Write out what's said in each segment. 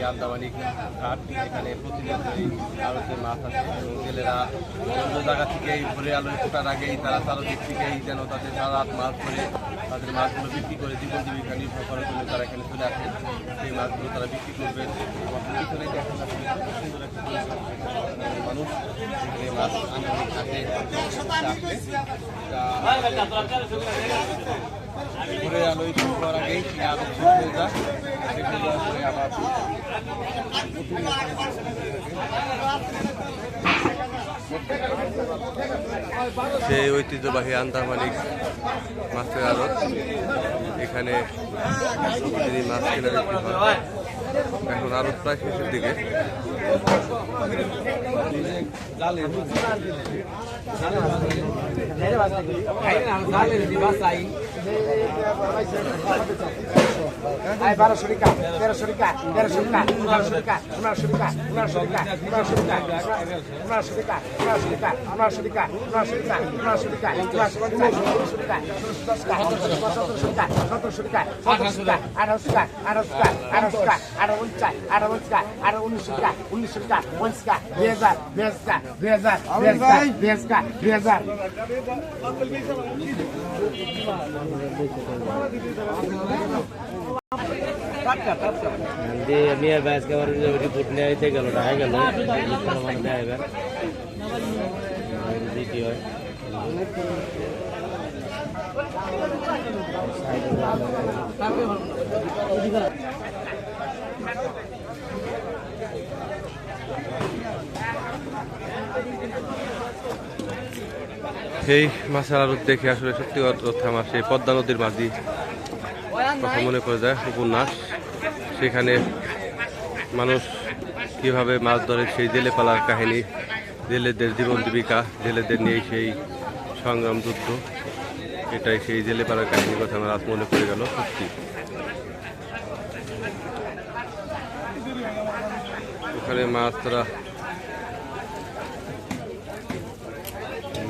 এটি আন্দামানি ঘাট এখানে প্রতিনিয়তই আড়তে মাছ আছে এবং জেলেরা অন্য জায়গা থেকেই ভোরে আলোয় ফোটার আগেই তারা চারদিক থেকেই যেন তাদের সারা মাছ ধরে তাদের মাছগুলো বিক্রি করে জীবন জীবিকা নির্ভর করার জন্য তারা এখানে চলে আসে। সেই মাছগুলো তারা বিক্রি করবে। পিছনে দেখা যাচ্ছে খুব সুন্দর একটা মানুষ মাছ আন্দামানি ঘাটে ভোরে আলোয় শুরু আগেই আরও সেই ঐতিহ্যবাহী আন্দামানিক মাছের আড়ত। এখানে তিনি মাছ কেনা বিক্রি হয় এখন আড়ত প্রায় শেষের দিকে। বারোশো টাকা তেরোশো টাকা তেরোশো টাকা পনেরোশো টাকা পনেরোশো টাকা পনেরোশো টাকা পনেরোশো টাকা পনেরোশো টাকা পনেরোশো টাকা পনেরোশো টাকা পনেরোশো টাকা পনেরোশো টাকা পনেরোশো পঞ্চাশ ষোলোশো টাকা দশ টাকা সতেরোশো টাকা সতেরোশো টাকা সতেরোশো টাকা আঠারোশো টাকা আঠারোশো টাকা আঠারোশো টাকা আঠারো উনিশ টাকা আঠারো উনিশ টাকা আঠারো উনিশশো টাকা উনিশশো টাকা উনিশ টাকা দুই হাজার দুই হাজার দুই হাজার দুই হাজার দুই হাজার দুই হাজার যে আমি আর আজকে আমার রিপোর্ট নিয়ে আইতে গেল ঢাকা গেল। দেয় এবার। কি হয় সেই মাছের আড়ত দেখে আসলে সত্যি কথা আমার সেই পদ্মা নদীর মাঝি কথা মনে করে যায়, উপন্যাস। সেখানে মানুষ কীভাবে মাছ ধরে সেই জেলে পালার কাহিনী, জেলেদের জীবন জীবিকা, জেলেদের নিয়ে সেই সংগ্রাম যুদ্ধ, এটাই সেই জেলে পালার কাহিনীর কথা আমার আজ মনে পড়ে গেল, সত্যি। ওখানে মাছ তারা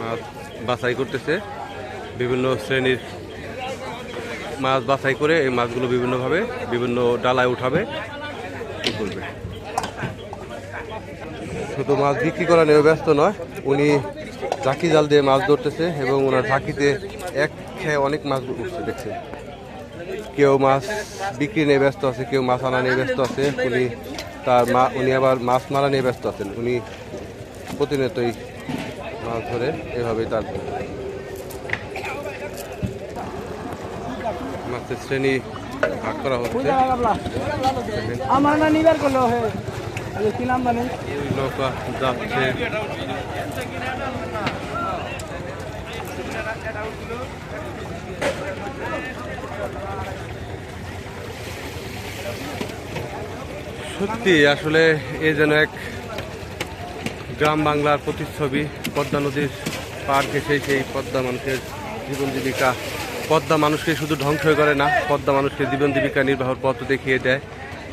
মাছ বাছাই করতেছে। বিভিন্ন শ্রেণির মাছ বাছাই করে এই মাছগুলো বিভিন্নভাবে বিভিন্ন ডালায় উঠাবে। করবে? শুধু মাছ বিক্রি করা নিয়ে ব্যস্ত নয়, উনি ঝাঁকি জাল দিয়ে মাছ ধরতেছে এবং ওনার ঝাঁকিতে এক খেয়ে অনেক মাছ উঠছে দেখছে কেউ মাছ বিক্রি নিয়ে ব্যস্ত আছে কেউ মাছ আনা নিয়ে ব্যস্ত আছে। উনি তার মা উনি আবার মাছ মারা নিয়ে ব্যস্ত আছেন। উনি প্রতিনিয়তই মাছ ধরে এভাবেই তার মাছের শ্রেণি ভাগ করা হচ্ছে। আমার না নিবার করল নৌকা যাচ্ছে। সত্যি, আসলে এ যেন এক গ্রাম বাংলার প্রতিচ্ছবি। পদ্মা নদীর পার ঘেসে সেই পদ্মা মানুষের জীবন জীবিকা। পদ্মা মানুষকে শুধু ধ্বংসই করে না, পদ্মা মানুষকে জীবন জীবিকা নির্বাহের পথ দেখিয়ে দেয়।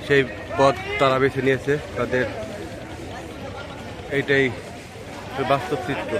সেই পথ তারা বেছে নিয়েছে, তাদের এইটাই বাস্তব চিত্র।